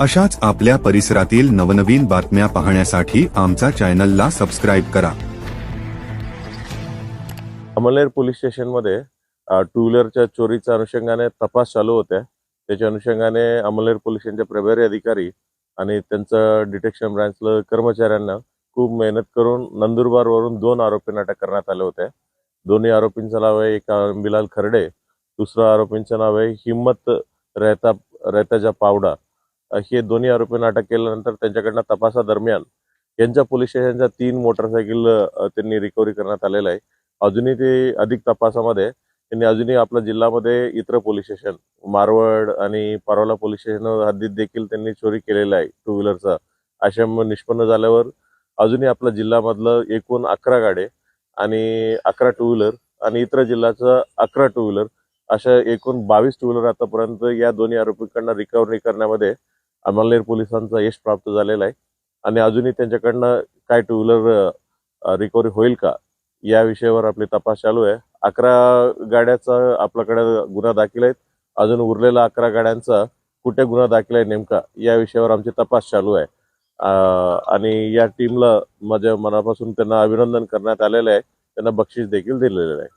अशाच आपल्या परिसरातील नवनवीन बातम्या पाहण्यासाठी आमचा चॅनलला सबस्क्राईब करा. अमलनेर पोलीस स्टेशनमध्ये टू व्हीलरच्या चोरीच्या अनुषंगाने तपास चालू होत्या. त्याच्या अनुषंगाने अमलनेर पोलिसांचे प्रभारी अधिकारी आणि त्यांचं डिटेक्शन ब्रांचलं कर्मचाऱ्यांना खूप मेहनत करून नंदुरबारवरून दोन आरोपींना अटक करण्यात आले होते दोन्ही आरोपींचं नाव आहे एक बिलाल खर्डे दुसऱ्या आरोपींचं नाव आहे हिम्मत रहता रहताजा पावडा. हे दोन्ही आरोपींना अटक केल्यानंतर त्यांच्याकडनं तपासादरम्यान यांच्या पोलीस स्टेशनच्या तीन मोटरसायकल त्यांनी रिकव्हरी करण्यात आलेलं आहे. अजूनही ते अधिक तपासामध्ये त्यांनी अजूनही आपल्या जिल्ह्यामध्ये इतर पोलीस स्टेशन मारवड आणि पारोला पोलीस स्टेशन हद्दीत देखील त्यांनी चोरी केलेला आहे टू व्हीलरचा अशा निष्पन्न झाल्यावर अजूनही आपल्या जिल्ह्यामधलं एकूण अकरा गाडे आणि अकरा टू व्हीलर आणि इतर जिल्ह्याचं अकरा टू व्हीलर अशा एकूण बावीस टू व्हीलर आतापर्यंत या दोन्ही आरोपींकडनं रिकव्हरी करण्यामध्ये अमळनेर पोलिसांचा यश प्राप्त झालेला आहे. आणि अजूनही त्यांच्याकडनं काय टू व्हीलर रिकव्हरी होईल का या विषयावर आपली तपास चालू आहे. अकरा गाड्याचा आपल्याकडे गुन्हा दाखल आहेत. अजून उरलेला अकरा गाड्यांचा कुठे गुन्हा दाखल आहे नेमका या विषयावर आमची तपास चालू आहे. आणि या टीमला माझ्या मनापासून त्यांना अभिनंदन करण्यात आलेलं आहे. त्यांना बक्षीस देखील दिलेलं आहे.